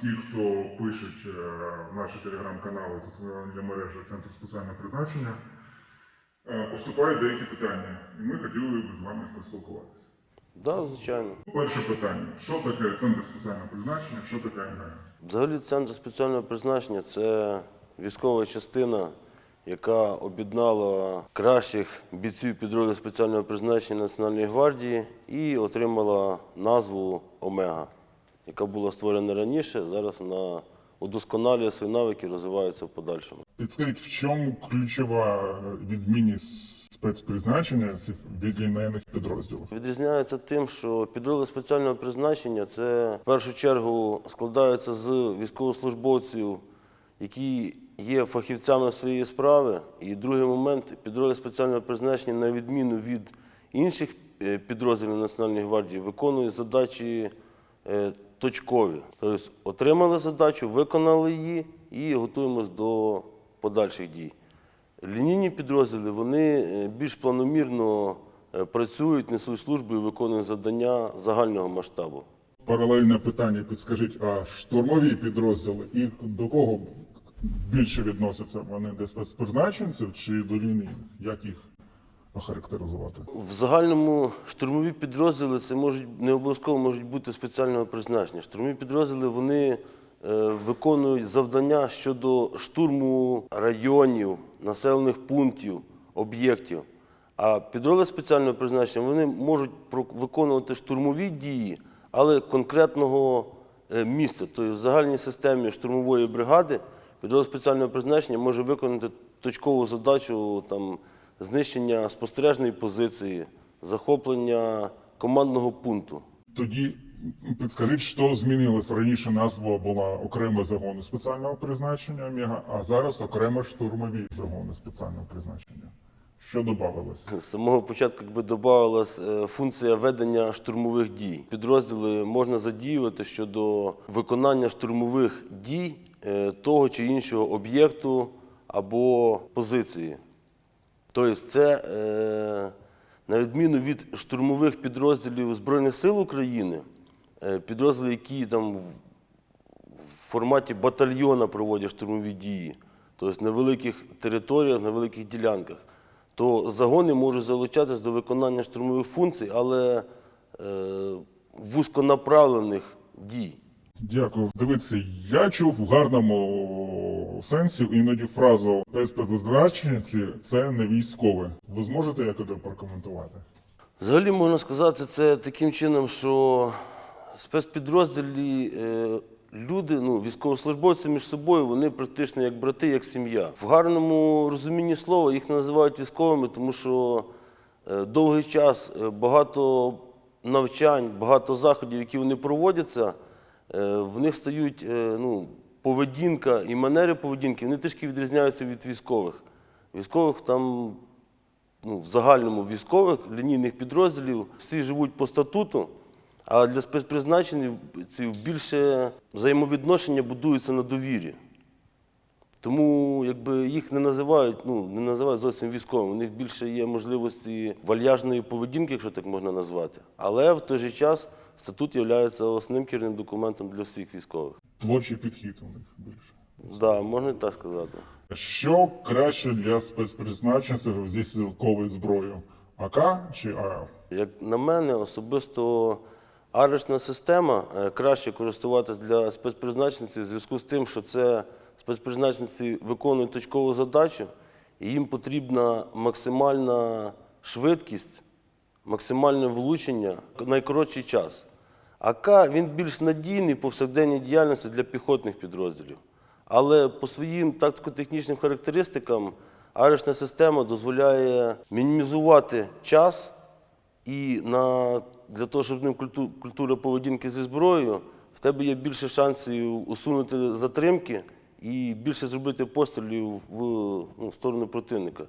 ті, хто пишуть е, в наші телеграм-канали соціальні мережі Центру спеціального призначення, е, поступають деякі питання. І ми хотіли б з вами поспілкуватися. Да, звичайно. Перше питання: що таке центр спеціального призначення, що таке МГМ? Взагалі, центр спеціального призначення це військова частина, яка об'єднала кращих бійців підрозділів спеціального призначення Національної гвардії і отримала назву Омега, яка була створена раніше. Зараз вона удосконалює свої навики, розвивається в подальшому. Підскажіть, в чому ключова відмінність спецпризначення від лінейних підрозділів? Відрізняється тим, що підрозділи спеціального призначення це в першу чергу складаються з військовослужбовців, які є фахівцями своєї справи. І другий момент підрозділи спеціального призначення, на відміну від інших е, підрозділів Національної гвардії, виконують задачі е, точкові. Тобто отримали задачу, виконали її і готуємось до подальших дій. Лінійні підрозділи вони е, більш планомірно е, працюють, несуть службу і виконують завдання загального масштабу. Паралельне питання, підскажіть, а штурмові підрозділи, і до кого більше відносяться? Вони до спецпризначенців чи до лінійних? Як їх охарактеризувати? В загальному штурмові підрозділи це можуть не обов'язково можуть бути спеціального призначення. Штурмові підрозділи вони е, виконують завдання щодо штурму районів, населених пунктів, об'єктів. А підрозділи спеціального призначення вони можуть виконувати штурмові дії, але конкретного е, місця. Тобто в загальній системі штурмової бригади підрозділ спеціального призначення може виконати точкову задачу там, знищення спостережної позиції, захоплення командного пункту. Тоді підскажіть, що змінилось раніше. Назва була окремо загони спеціального призначення омега, а зараз окремо штурмові загони спеціального призначення. Що додавалось? З самого початку якби додавалась е, функція ведення штурмових дій. Підрозділи можна задіювати щодо виконання штурмових дій е, того чи іншого об'єкту або позиції. Тобто, це е, на відміну від штурмових підрозділів Збройних сил України, е, підрозділи, які там в- форматі батальйона проводять штурмові дії, тобто на великих територіях, на великих ділянках, то загони можуть залучатись до виконання штурмових функцій, але е, вузьконаправлених дій. Дякую. Дивіться, я чув в гарному сенсі іноді фразу спецпризначенці це не військове. Ви зможете якось прокоментувати? Взагалі можна сказати це таким чином, що спецпідрозділі е, люди, ну, військовослужбовці між собою, вони практично як брати, як сім'я. В гарному розумінні слова їх називають військовими, тому що е, довгий час е, багато навчань, багато заходів, які вони проводяться, е, в них стають ну, поведінка і манери поведінки, вони трішки відрізняються від військових. Військових там ну, в загальному військових лінійних підрозділів всі живуть по статуту, а для спецпризначених ці більше взаємовідношення будуються на довірі. Тому якби їх не називають, ну не називають зовсім військовими. У них більше є можливості вальяжної поведінки, якщо так можна назвати. Але в той же час статут є основним керівним документом для всіх військових. Творчий підхід у них більше. Да, можна і так сказати. Що краще для спецпризначенців зі стрілковою зброєю? АК чи АР? Як на мене, особисто арешна система е, краще користуватися для спецпризначенців в зв'язку з тим, що це спецпризначенці виконують точкову задачу, і їм потрібна максимальна швидкість, максимальне влучення найкоротший час. АК він більш надійний в повсякденній діяльності для піхотних підрозділів. Але по своїм тактико-технічним характеристикам арешна система дозволяє мінімізувати час і на, для того, щоб ним культура поведінки зі зброєю, в тебе є більше шансів усунути затримки і більше зробити пострілів в ну, сторону противника.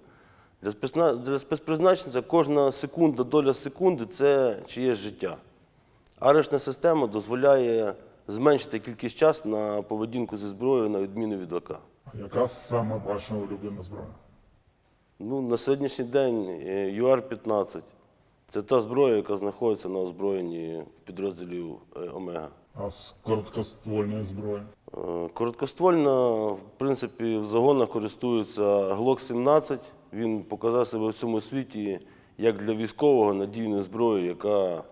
Для, спецпризначенця кожна секунда, доля секунди це чиєсь життя. Арешна система дозволяє зменшити кількість часу на поведінку зі зброєю на відміну від АК. Яка саме ваша улюблена зброя? Ну, на сьогоднішній день е, ЮАР-15. Це та зброя, яка знаходиться на озброєнні підрозділів е, Омега. А з короткоствольної зброї? Е, Короткоствольна, в принципі, в загонах користується Glock 17. Він показав себе в всьому світі як для військового надійної зброї, яка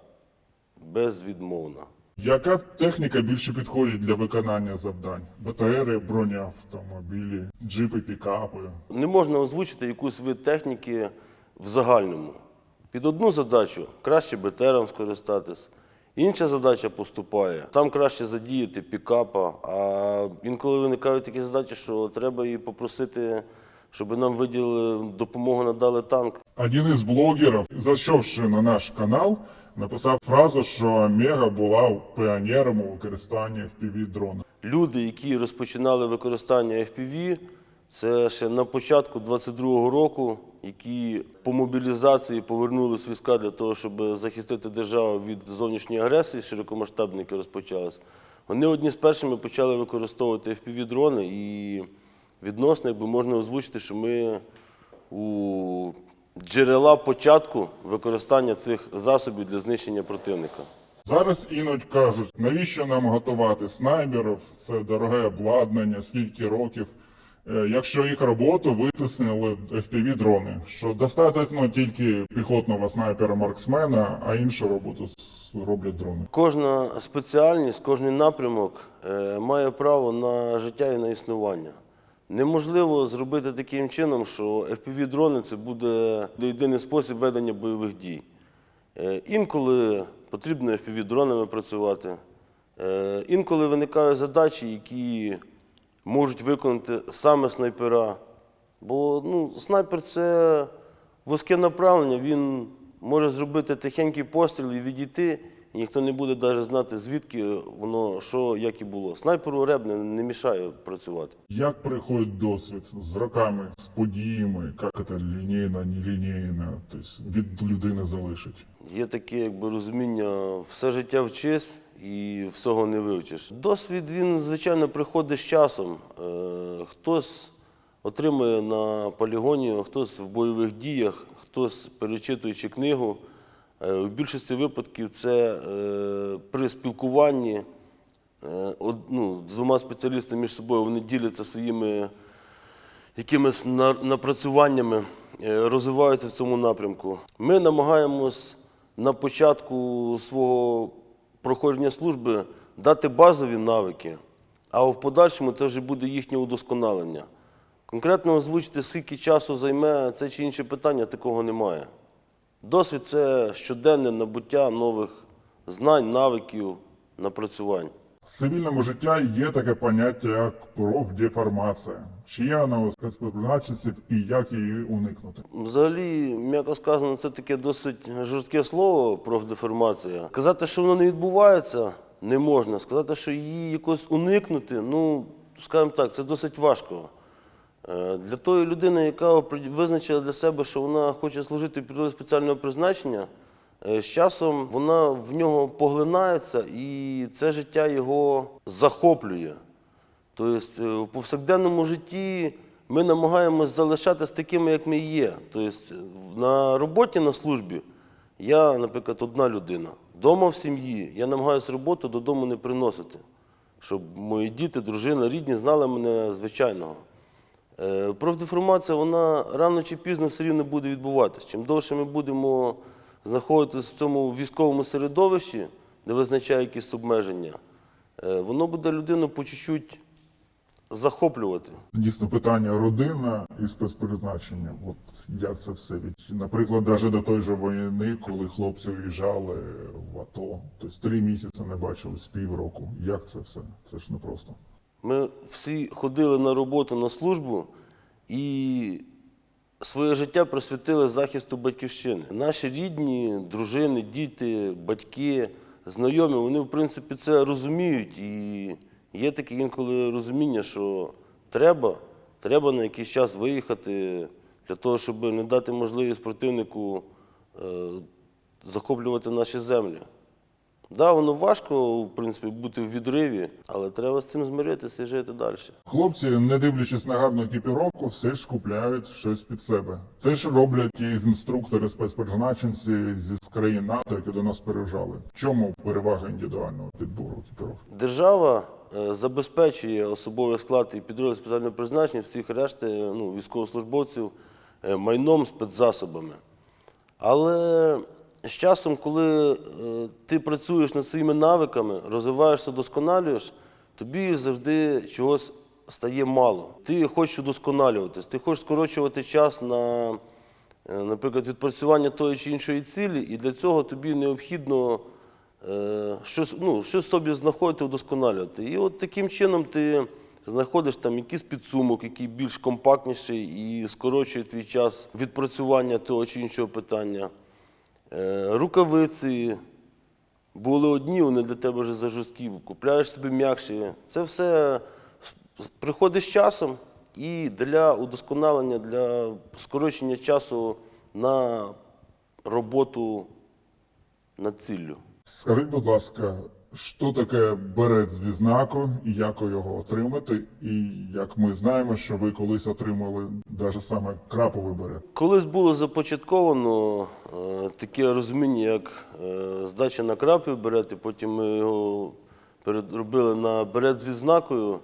безвідмовна. Яка техніка більше підходить для виконання завдань? БТРи, бронеавтомобілі, джипи, пікапи. Не можна озвучити якусь вид техніки в загальному. Під одну задачу краще БТРом скористатись, інша задача поступає. Там краще задіяти пікапа. А інколи виникають такі задачі, що треба і попросити, щоб нам виділили допомогу, надали танк. Один із блогерів, зайшовши на наш канал, написав фразу, що Омега була піонером у використанні fpv дрона. Люди, які розпочинали використання FPV, це ще на початку 22-го року, які по мобілізації повернулись в війська для того, щоб захистити державу від зовнішньої агресії, широкомасштабні, які розпочалась. Вони одні з першими почали використовувати FPV-дрони і відносно, якби можна озвучити, що ми у джерела початку використання цих засобів для знищення противника. Зараз іноді кажуть, навіщо нам готувати снайперів, це дороге обладнання, скільки років, е, якщо їх роботу витиснили fpv дрони, що достатньо тільки піхотного снайпера марксмена, а іншу роботу роблять дрони. Кожна спеціальність, кожен напрямок е, має право на життя і на існування. Неможливо зробити таким чином, що FPV-дрони це буде єдиний спосіб ведення бойових дій. Е, Інколи потрібно FPV-дронами працювати. Е, Інколи виникають задачі, які можуть виконати саме снайпера. Бо ну, снайпер це вузьке направлення, він може зробити тихенький постріл і відійти, і ніхто не буде навіть знати, звідки воно, що, як і було. Снайперу реб не, не мішає працювати. Як приходить досвід з роками, з подіями, як це лінійно, нелінійно, тобто від людини залишить? Є таке якби, розуміння, все життя вчись і всього не вивчиш. Досвід він, звичайно, приходить з часом. Е, Хтось отримує на полігоні, хтось в бойових діях, хтось перечитуючи книгу. Е, У більшості випадків це е, при спілкуванні е, ну, з двома спеціалістами між собою вони діляться своїми якимись напрацюваннями е, розвиваються в цьому напрямку. Ми намагаємось на початку свого проходження служби дати базові навики, а в подальшому це вже буде їхнє удосконалення. Конкретно озвучити, скільки часу займе це чи інше питання, такого немає. Досвід це щоденне набуття нових знань, навиків, напрацювань. В цивільному житті є таке поняття, як профдеформація. Чи є вона у спецпризначенців і як її уникнути? Взагалі, м'яко сказано, це таке досить жорстке слово профдеформація. Сказати, що воно не відбувається, не можна. Сказати, що її якось уникнути, ну, скажімо так, це досить важко. Е, Для тої людини, яка визначила для себе, що вона хоче служити підрозділі спеціального призначення, е, з часом вона в нього поглинається і це життя його захоплює. Тобто е, в повсякденному житті ми намагаємось залишатись такими, як ми є. Тобто на роботі на службі я, наприклад, одна людина. Дома в сім'ї я намагаюся роботу додому не приносити, щоб мої діти, дружина, рідні знали мене звичайного. Е, Профдеформація, вона рано чи пізно все рівно буде відбуватися. Чим довше ми будемо знаходитися в цьому військовому середовищі, де визначає якісь обмеження, е, воно буде людину по чуть-чуть захоплювати. Дійсно, питання родина і спецпризначення. От як це все від, наприклад, навіть до той же війни, коли хлопці уїжджали в АТО, тобто три місяці не бачились півроку. Як це все? Це ж непросто. Ми всі ходили на роботу на службу і своє життя присвятили захисту батьківщини. Наші рідні, дружини, діти, батьки, знайомі, вони, в принципі, це розуміють. І є таке інколи розуміння, що треба, треба на якийсь час виїхати для того, щоб не дати можливість противнику е, захоплювати наші землі. Да, воно важко, в принципі, бути в відриві, але треба з цим змиритися і жити далі. Хлопці, не дивлячись на гарну екіпіровку, все ж купляють щось під себе. Те ж роблять і інструктори спецпризначенці зі з країн НАТО, які до нас переїжджали. В чому перевага індивідуального підбору екіпіровки? Держава е, забезпечує особовий склад і підрозділ спеціального призначення всіх решти ну, військовослужбовців е, майном, спецзасобами. Але з часом, коли е, ти працюєш над своїми навиками, розвиваєшся, досконалюєш, тобі завжди чогось стає мало. Ти хочеш удосконалюватись, ти хочеш скорочувати час на, е, наприклад, відпрацювання тої чи іншої цілі, і для цього тобі необхідно е, щось, ну, щось собі знаходити, удосконалювати. І от таким чином ти знаходиш там якийсь підсумок, який більш компактніший і скорочує твій час відпрацювання того чи іншого питання. Е, Рукавиці були одні, вони для тебе вже зажорсткі, купляєш собі м'якші. Це все приходить з часом і для удосконалення, для скорочення часу на роботу над ціллю. Скажіть, будь ласка, що таке берет з відзнакою і як його отримати? І як ми знаємо, що ви колись отримали навіть саме краповий берет. Колись було започатковано е, таке розуміння, як е, здача на крапів берет, і потім ми його переробили на берет з відзнакою.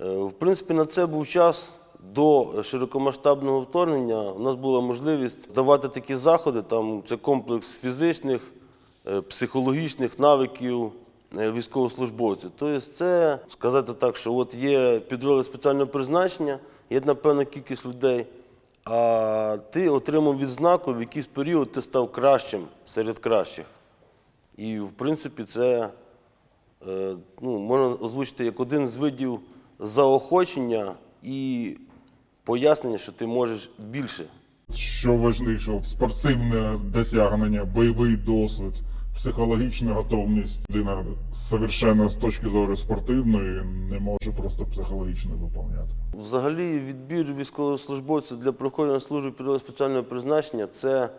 Е, в принципі, на це був час до широкомасштабного вторгнення. У нас була можливість давати такі заходи. Там це комплекс фізичних, е, психологічних навиків військовослужбовців. Тобто, це сказати так, що от є підрозділ спеціального призначення, є напевна кількість людей. А ти отримав відзнаку, в якийсь період ти став кращим серед кращих. І, в принципі, це е, ну, можна озвучити як один з видів заохочення і пояснення, що ти можеш більше. Що важливіше, спортивне досягнення, бойовий досвід, психологічна готовність. Людина совершенно з точки зору спортивної не може просто психологічно виповняти. Взагалі, відбір військовослужбовців для проходження служби підрозділу спеціального призначення це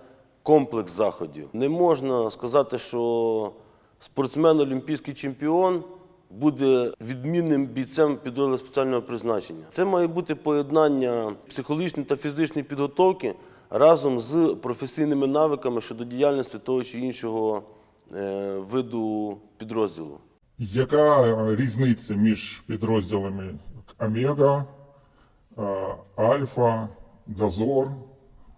комплекс заходів. Не можна сказати, що спортсмен олімпійський чемпіон буде відмінним бійцем підрозділу спеціального призначення. Це має бути поєднання психологічної та фізичної підготовки разом з професійними навиками щодо діяльності того чи іншого виду підрозділу. Яка е, різниця між підрозділами Омега, е, Альфа, Дозор,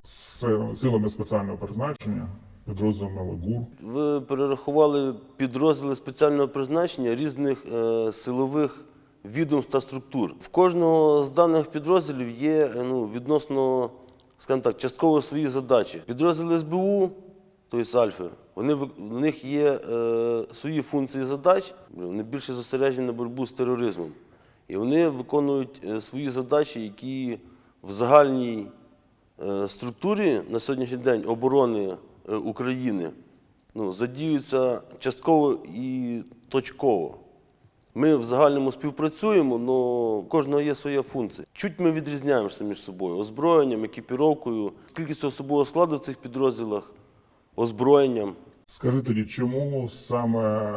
з силами спеціального призначення, підрозділом ГУР? Ви перерахували підрозділи спеціального призначення різних е, силових відомств та структур. В кожного з даних підрозділів є е, ну, відносно, скажімо так, частково свої задачі. Підрозділи СБУ, тобто Альфи, вони, в них є е, свої функції задач, вони більше зосереджені на боротьбу з тероризмом. І вони виконують е, свої задачі, які в загальній е, структурі на сьогоднішній день оборони е, України ну, задіються частково і точково. Ми в загальному співпрацюємо, але кожного є своя функція. Чуть ми відрізняємося між собою озброєнням, екіпіровкою, кількістю особового складу в цих підрозділах, озброєнням. Скажи тоді, чому саме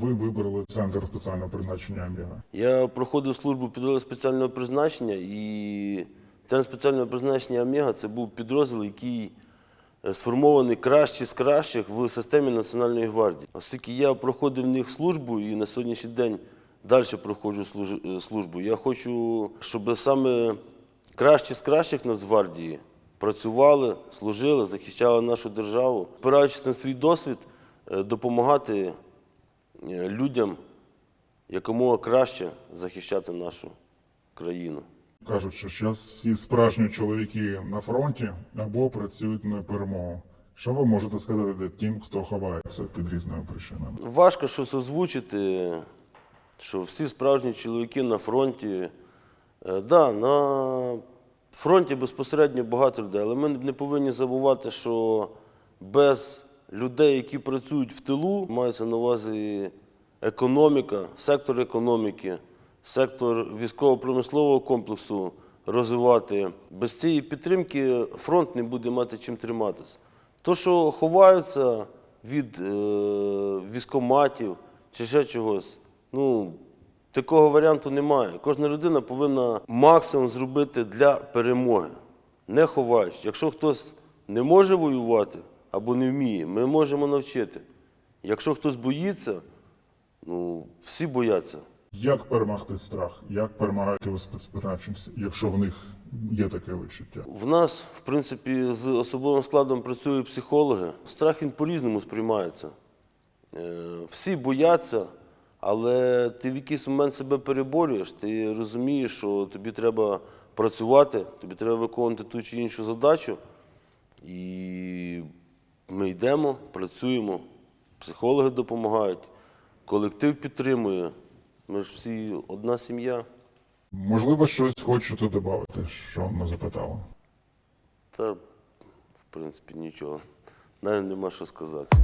ви вибрали центр спеціального призначення Омега? Я проходив службу підрозділу спеціального призначення, і центр спеціального призначення Омега це був підрозділ, який е, сформований кращий з кращих в системі Національної гвардії. Оскільки я проходив в них службу і на сьогоднішній день далі проходжу е, службу, я хочу, щоб саме кращі з кращих Нацгвардії працювали, служили, захищали нашу державу, опираючись на свій досвід, е, допомагати е, людям якомога краще захищати нашу країну. Кажуть, що зараз всі справжні чоловіки на фронті або працюють на перемогу. Що ви можете сказати тим, хто ховається під різними причинами? Важко щось озвучити, що всі справжні чоловіки на фронті. Е, да, на фронті безпосередньо багато людей, але ми не повинні забувати, що без людей, які працюють в тилу, мається на увазі економіка, сектор економіки, сектор військово-промислового комплексу розвивати. Без цієї підтримки фронт не буде мати чим триматися. То, що ховаються від е, військоматів чи ще чогось. Ну, такого варіанту немає. Кожна людина повинна максимум зробити для перемоги, не ховаючи. Якщо хтось не може воювати або не вміє, ми можемо навчити. Якщо хтось боїться, ну, всі бояться. Як перемогти страх? Як перемагати у спецпризначенців, якщо в них є таке відчуття? В нас, в принципі, з особовим складом працюють психологи. Страх він по-різному сприймається. Е, Всі бояться, але ти в якийсь момент себе переборюєш, ти розумієш, що тобі треба працювати, тобі треба виконувати ту чи іншу задачу. І ми йдемо, працюємо, психологи допомагають, колектив підтримує. Ми ж всі одна сім'я. Можливо, щось хочете додати, що не запитали? Та, в принципі, нічого. Навіть нема що сказати.